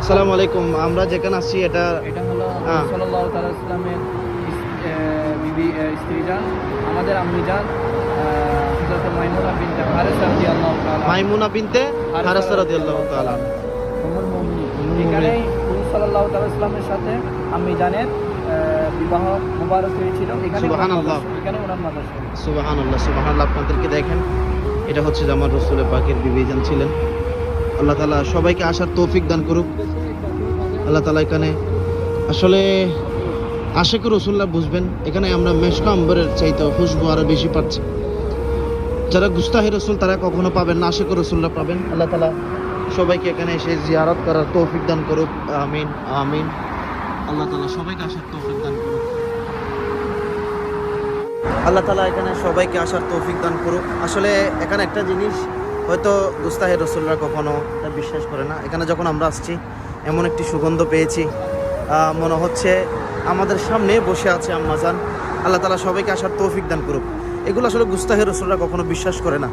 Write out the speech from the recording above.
আসসালামু আলাইকুম আমরা যেখানে আছি এটা এটা হলো। সাল্লাহ তালা ইসলামের বিবি স্ত্রী যান আমাদের আম্মি যান হজরত মাইমুনা বিনতে হারেস রাজি আল্লাহ মাইমুনা বিনতে হারাসা রাদিয়াল্লাহু তাআলা এখানে ইসলামের সাথে আম্মি জানের বিবাহ মুবারক হয়েছিল। এখানে সুবহানাল্লাহ। এখানে ওনার মাদ্রাসা। সুবহানাল্লাহ সুবহানাল্লাহ আপনাদেরকে দেখেন। এটা হচ্ছে যে আমার রসুলের পাকের বিবেচন ছিলেন। আল্লাহ তাআলা সবাইকে আসার তৌফিক দান করুক। আল্লাহ তাআলা এখানে, আসলে আশেক রসুল্লাহ বুঝবেন, এখানে আমরা মেশকা আম্বরের চাইতে খুশবু আরও বেশি পাচ্ছি। যারা গুস্তাহি রসুল, তারা কখনো পাবেন না আশেক রসুল্লাহ পাবেন। আল্লাহ তাআলা সবাইকে এখানে এসে জিয়ারত করার তৌফিক দান করুক। আমিন আমিন। আল্লাহ তালা সবাইকে আসার তৌফিক দান করুক। আল্লাহ তালা এখানে সবাইকে আসার তৌফিক দান করুক। আসলে এখানে একটা জিনিস হয়তো গুস্তাহে রসুল্লাহ কখনও এটা বিশ্বাস করে না। এখানে যখন আমরা আসছি, এমন একটি সুগন্ধ পেয়েছি মনে হচ্ছে আমাদের সামনে বসে আছে আম্মাজান আল্লাহ তালা সবাইকে আসার তৌফিক দান করুক। এগুলো আসলে গুস্তাহে রসুলরা কখনো বিশ্বাস করে না।